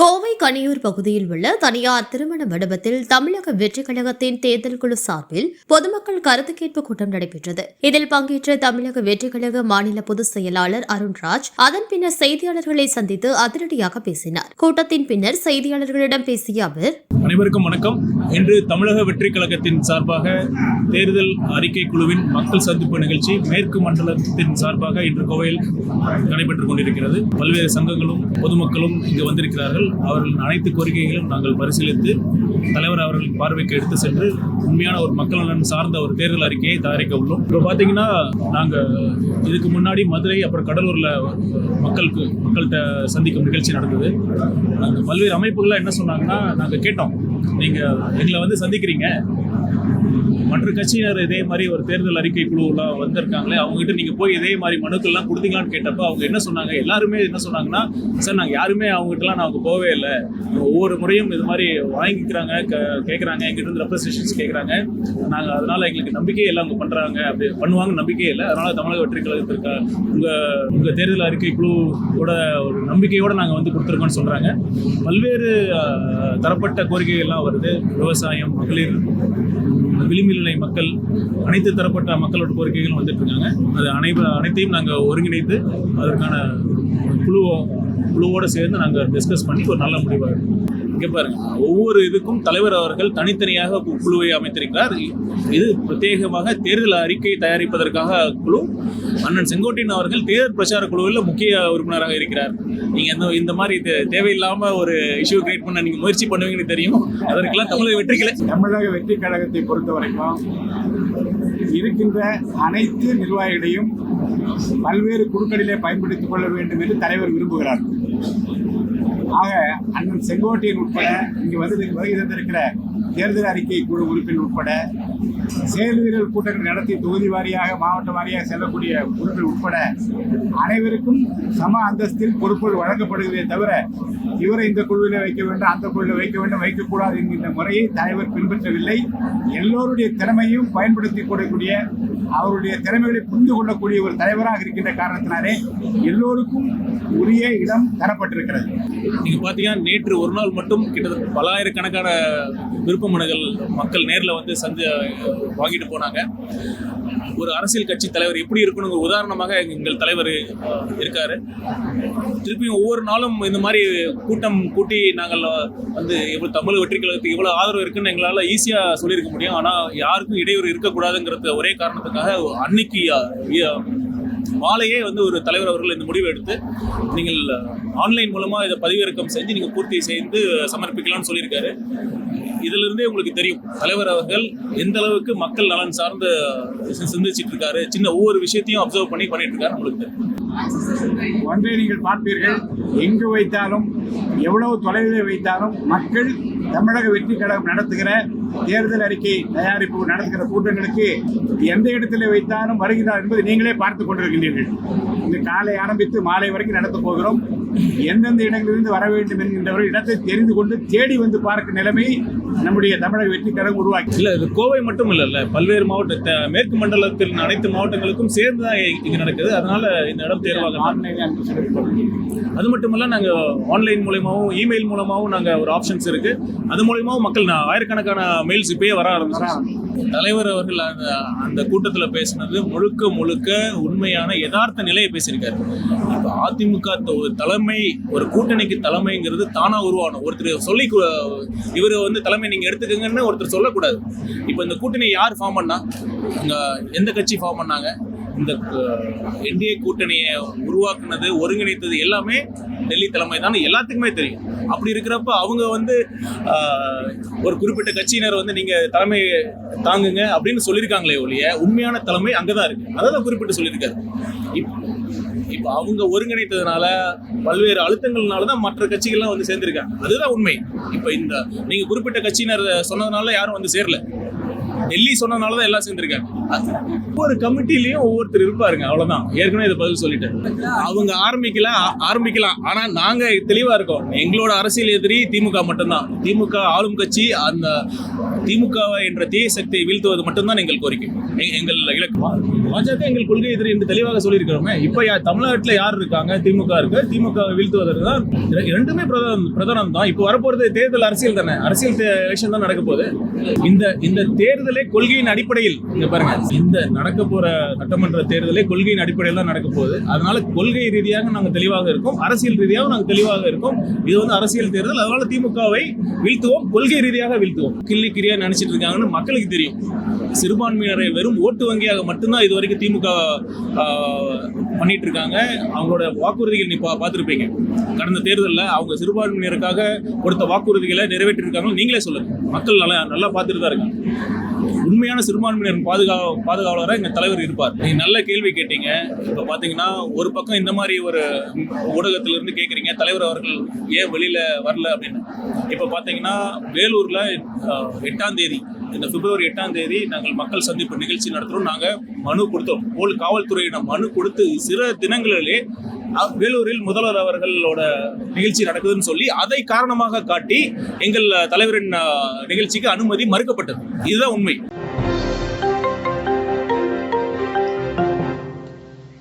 கோவை கனியூர் பகுதியில் உள்ள தனியார் திருமண மண்டபத்தில் தமிழக வெற்றி கழகத்தின் தேர்தல் குழு சார்பில் பொதுமக்கள் கருத்து கேட்பு கூட்டம் நடைபெற்றது. இதில் பங்கேற்ற தமிழக வெற்றி கழக மாநில பொதுச் செயலாளர் அருண்ராஜ் அதன் பின்னர் செய்தியாளர்களை சந்தித்து அதிரடியாக பேசினார். கூட்டத்தின் பின்னர் செய்தியாளர்களிடம் பேசிய அவர் அனைவருக்கும் வணக்கம். இன்று தமிழக வெற்றி கழகத்தின் சார்பாக தேர்தல் அறிக்கை குழுவின் மக்கள் சந்திப்பு நிகழ்ச்சி மேற்கு மண்டலத்தின் சார்பாக இன்று கோவையில் நடைபெற்றுக் கொண்டிருக்கிறது. பல்வேறு சங்கங்களும் பொதுமக்களும் இங்கு வந்திருக்கிறார்கள். அவர்களின் அனைத்து கோரிக்கைகளும் நாங்கள் பரிசீலித்து தலைவர் அவர்களின் பார்வைக்கு எடுத்து சென்று உண்மையான ஒரு மக்கள் நலன் சார்ந்த ஒரு தேர்தல் அறிக்கையை தயாரிக்க உள்ளோம். இப்போ பார்த்தீங்கன்னா நாங்கள் இதுக்கு முன்னாடி மதுரை அப்புறம் கடலூரில் மக்களுக்கு மக்கள்கிட்ட சந்திக்கும் நிகழ்ச்சி நடந்தது. நாங்கள் பல்வேறு அமைப்புகள்லாம் என்ன சொன்னாங்கன்னா நாங்கள் கேட்டோம். நீங்கள் எங்களை வந்து சந்திக்கிறீங்க. மற்ற கட்சியினர் இதே மாதிரி ஒரு தேர்தல் அறிக்கை குழுலாம் வந்திருக்காங்களே அவங்ககிட்ட நீங்கள் போய் இதே மாதிரி மனுக்கள்லாம் கொடுத்தீங்களான்னு கேட்டப்போ அவங்க என்ன சொன்னாங்க? எல்லாருமே என்ன சொன்னாங்கன்னா சார் நாங்கள் யாருமே அவங்ககிட்டலாம் நாங்கள் போகவே இல்லை. ஒவ்வொரு முறையும் இது மாதிரி வாங்கிக்கிறாங்க க கேட்குறாங்க எங்கிட்ட இருந்து ரெப்ரஸன்டேஷன்ஸ் கேட்குறாங்க நாங்கள் அதனால் எங்களுக்கு நம்பிக்கையே இல்லை அவங்க பண்ணுறாங்க அப்படி பண்ணுவாங்க நம்பிக்கையே இல்லை. அதனால் தமிழக வெற்றி கழகத்திற்கு உங்கள் உங்கள் தேர்தல் அறிக்கை குழுவோட ஒரு நம்பிக்கையோடு நாங்கள் வந்து கொடுத்துருக்கோம்னு சொல்கிறாங்க பல்வேறு தரப்பட்ட கோரிக்கைகள்லாம் வருது. விவசாயம் மகளிர் விளிம்பிலை மக்கள் அனைத்து தரப்பட்ட மக்களோட கோரிக்கைகளும் வந்துட்டு இருக்காங்க. அது அனைவ அனைத்தையும் நாங்கள் ஒருங்கிணைத்து அதற்கான குழுவோ குழுவோடு சேர்ந்து நாங்கள் டிஸ்கஸ் பண்ணி ஒரு நல்ல முடிவாக இருக்கும் இங்கே பாருங்க. ஒவ்வொரு இதுக்கும் தலைவர் அவர்கள் தனித்தனியாக கு- குழுவை அமைத்திருக்கிறார். இது பிரத்யேகமாக தேர்தல் அறிக்கை தயாரிப்பதற்காக குழு. அண்ணன் செங்கோட்டையன் அவர்கள் தேர்தல் பிரச்சார குழுவில் முக்கிய உறுப்பினராக இருக்கிறார். நீங்க இந்த இந்த மாதிரி இது தேவையில்லாம ஒரு இஷ்யூ கிரியேட் பண்ண நீங்க முயற்சி பண்ணுவீங்கன்னு தெரியும்? அதற்கெல்லாம் தமிழக வெற்றிகளை தமிழக வெற்றி கழகத்தை பொறுத்த வரைக்கும் இருக்கின்ற அனைத்து நிர்வாகிகளையும் பல்வேறு குழுக்களிலே பயன்படுத்திக் கொள்ள வேண்டும் என்று தலைவர் விரும்புகிறார். ஆக அண்ணன் செங்கோட்டையன் உட்பட இங்கு வந்து வருகை தந்திருக்கிற தேர்தல் அறிக்கை குழு உறுப்பினர் உட்பட செயல் வீரர் கூட்டங்கள் நடத்தி தொகுதி வாரியாக மாவட்ட வாரியாக செல்லக்கூடிய பொருட்கள் உட்பட அனைவருக்கும் சம அந்தஸ்தில் பொறுப்புகள் வழங்கப்படுகிறதே தவிர இவரை இந்த குழுவில் வைக்க வேண்டும் அந்த குழுவில் வைக்க வேண்டும் வைக்கக்கூடாது என்கின்ற முறையை தலைவர் பின்பற்றவில்லை. எல்லோருடைய திறமையும் பயன்படுத்தி கொள்ளக்கூடிய அவருடைய திறமைகளை புரிந்து கொள்ளக்கூடிய ஒரு தலைவராக இருக்கின்ற காரணத்தினாலே எல்லோருக்கும் உரிய இடம் தரப்பட்டிருக்கிறது. நீங்க பாத்தீங்கன்னா நேற்று ஒரு நாள் மட்டும் கிட்டத்தட்ட பல்லாயிரக்கணக்கான விருப்ப மனுகள் மக்கள் நேரில் வந்து சந்தி வாங்கிட்டு போனாங்க. ஒரு அரசியல் கட்சி தலைவர் எப்படி இருக்கணுங்கிற உதாரணமாக எங்கள் தலைவர் இருக்கார். திருப்பியும் ஒவ்வொரு நாளும் இந்த மாதிரி கூட்டம் கூட்டி நாங்கள் வந்து இவ்வளோ தமிழ் வெற்றி கழகத்துக்கு இவ்வளோ ஆதரவு இருக்குன்னு எங்களால் ஈஸியாக சொல்லியிருக்க முடியும். ஆனால் யாருக்கும் இடையூறு இருக்கக்கூடாதுங்கிறது ஒரே காரணத்துக்காக அன்னைக்கு மாலையே வந்து ஒரு தலைவர் அவர்கள் இந்த முடிவை எடுத்து நீங்கள் ஆன்லைன் மூலமாக இதை பதிவிறக்கம் செஞ்சு நீங்கள் பூர்த்தி செய்து சமர்ப்பிக்கலாம்னு சொல்லியிருக்காரு. இதுல இருந்தே உங்களுக்கு தெரியும். தலைவர் அவர்கள் எந்த அளவுக்கு மக்கள் நலன் சார்ந்து சிந்திச்சிட்டு இருக்காரு சின்ன ஒவ்வொரு விஷயத்தையும் அப்சர்வ் பண்ணி பண்ணிட்டு இருக்காரு உங்களுக்கு தெரியும். ஒன்றை நீங்கள் பார்ப்பீர்கள் எங்கு வைத்தாலும் எவ்வளவு தொலைவிலே வைத்தாலும் மக்கள் தமிழக வெற்றி கழகம் நடத்துகிற தேர்தல் அறிக்கை தயாரிப்பு நடத்துகிற கூட்டங்களுக்கு எந்த இடத்திலே வைத்தாலும் வருகிறார் என்பதை நீங்களே பார்த்து கொண்டிருக்கின்றீர்கள். இந்த காலை ஆரம்பித்து மாலை வரைக்கும் நடத்தப் போகிறோம். எந்தெந்த இடங்களிலிருந்து வர வேண்டும் என்கின்ற ஒரு இடத்தை தெரிந்து கொண்டு தேடி வந்து பார்க்கும் நிலைமை நம்முடைய தமிழக வெற்றி கழகம் உருவாக்கி. இல்ல இது கோவை மட்டும் இல்ல பல்வேறு மாவட்ட மேற்கு மண்டலத்தில் அனைத்து மாவட்டங்களுக்கும் சேர்ந்து தான் இங்க நடக்குது. அதனால இந்த இடம் தேர்வாக அது மட்டும் இல்ல நாங்க ஆன்லைன் மூலயமாவும் இமெயில் மூலமாவும் நாங்க ஒரு ஆப்ஷன்ஸ் இருக்கு. அது மூலயமாவும் மக்கள் நா- ஆயிரக்கணக்கான மெயில்ஸ் இப்பயே வர ஆரம்பிச்சாங்க தலைவர் அவர்கள் அந்த அந்த கூட்டத்தில் பேசினது முழுக்க முழுக்க உண்மையான யதார்த்த நிலையை பேசியிருக்காரு. இப்போ அதிமுக ஒரு தலைமை ஒரு கூட்டணிக்கு தலைமைங்கிறது தானாக உருவாகணும். ஒருத்தர் சொல்லி இவர் வந்து தலைமை நீங்கள் எடுத்துக்கங்கன்னு ஒருத்தர் சொல்லக்கூடாது. இப்போ இந்த கூட்டணி யார் ஃபார்ம் பண்ணா? எந்த கட்சி ஃபார்ம் பண்ணாங்க? இந்த என்டிஏ கூட்டணியை உருவாக்குனது ஒருங்கிணைத்தது எல்லாமே டெல்லி தலைமை தான் எல்லாத்துக்குமே தெரியும். அப்படி இருக்கிறப்ப அவங்க வந்து ஒரு குறிப்பிட்ட கட்சியினர் வந்து நீங்கள் தலைமை தாங்குங்க அப்படின்னு சொல்லியிருக்காங்களே ஒழிய உண்மையான தலைமை அங்கதான் இருக்குது அதான் குறிப்பிட்டு சொல்லியிருக்காரு. இப்போ அவங்க ஒருங்கிணைத்ததுனால பல்வேறு அழுத்தங்கள்னால தான் மற்ற கட்சிகள்லாம் வந்து சேர்ந்திருக்காங்க. அதுதான் உண்மை. இப்போ இந்த நீங்கள் குறிப்பிட்ட கட்சியினர் சொன்னதுனால யாரும் வந்து சேரல. டெல்லி சொன்னதுனால தான் எல்லாம் சேர்ந்துருக்காங்க ஒவ்வொரு கமிட்டிலையும் ஒவ்வொருத்தர் இருப்பாருங்க அவ்வளவுதான். ஏற்கனவே இதை பதில் சொல்லிட்டேன். அவங்க ஆரம்பிக்கல ஆரம்பிக்கலாம். ஆனா நாங்க தெளிவா இருக்கோம். எங்களோட அரசியல் எதிரி திமுக மட்டும்தான். திமுக ஆளும் கட்சி அந்த திமுக என்ற தீய சக்தியை வீழ்த்துவது மட்டும்தான் எங்கள் கோரிக்கை. எங்கள் இலக்கு. பாஜக எங்கள் கொள்கை எதிரி என்று தெளிவாக சொல்லியிருக்கிறோமே. இப்ப தமிழ்நாட்டுல யார் இருக்காங்க? திமுக இருக்கு. திமுக வீழ்த்துவதற்கு தான் இரண்டுமே பிரதானம் பிரதானம் தான். இப்போ வரப்போறது தேர்தல் அரசியல் தானே. அரசியல் எலெக்ஷன் தான் நடக்க போகுது. இந்த இந்த தேர்தலே கொள்கையின் அடிப்படையில் இங்க பாருங்க. இந்த நடக்க போற சட்டமன்ற தேர்தலே கொள்கையின் அடிப்படையில் தான் நடக்க போகுது. அதனால கொள்கை ரீதியாக நாங்கள் தெளிவாக இருக்கோம். அரசியல் ரீதியாக நாங்கள் தெளிவாக இருக்கோம். இது வந்து அரசியல் தேர்தல். அதனால திமுகவை வீழ்த்துவோம். கொள்கை ரீதியாக வீழ்த்துவோம். கிள்ளி கிரியா நினைச்சிட்டு இருக்காங்கன்னு மக்களுக்கு தெரியும். சிறுபான்மையினரை வெறும் ஓட்டு வங்கியாக மட்டும்தான் இது வரைக்கும் திமுக பண்ணிட்டு இருக்காங்க அவங்களோட வாக்குறுதிகள் நீ பா- பார்த்துருப்பீங்க. கடந்த தேர்தலில் அவங்க சிறுபான்மையினருக்காக கொடுத்த வாக்குறுதிகளை நிறைவேற்றிருக்காங்க நீங்களே சொல்லுங்க. மக்கள் நல்லா நல்லா பார்த்துட்டு தான் இருக்காங்க. உண்மையான சிறுபான்மையினர் பாதுகா பாதுகாவலராக எங்கள் தலைவர் இருப்பார். நீங்கள் நல்ல கேள்வி கேட்டீங்க. இப்போ பார்த்தீங்கன்னா ஒரு பக்கம் இந்த மாதிரி ஒரு ஊடகத்திலிருந்து கேட்குறீங்க தலைவர் அவர்கள் ஏன் வெளியில் வரல அப்படின்னு. இப்போ பார்த்தீங்கன்னா வேலூரில் எட்டாம் தேதி இந்த பிப்ரவரி எட்டாம் தேதி நாங்கள் மக்கள் சந்திப்பு நிகழ்ச்சி நடத்துறோம். நாங்கள் மனு கொடுத்தோம். போல் காவல்துறையிடம் மனு கொடுத்து சில தினங்களிலே வேலூரில் முதல்வர் அவர்களோட நிகழ்ச்சி நடக்குதுன்னு சொல்லி அதை காரணமாக காட்டி எங்கள் தலைவரின் நிகழ்ச்சிக்கு அனுமதி மறுக்கப்பட்டது. இதுதான் உண்மை.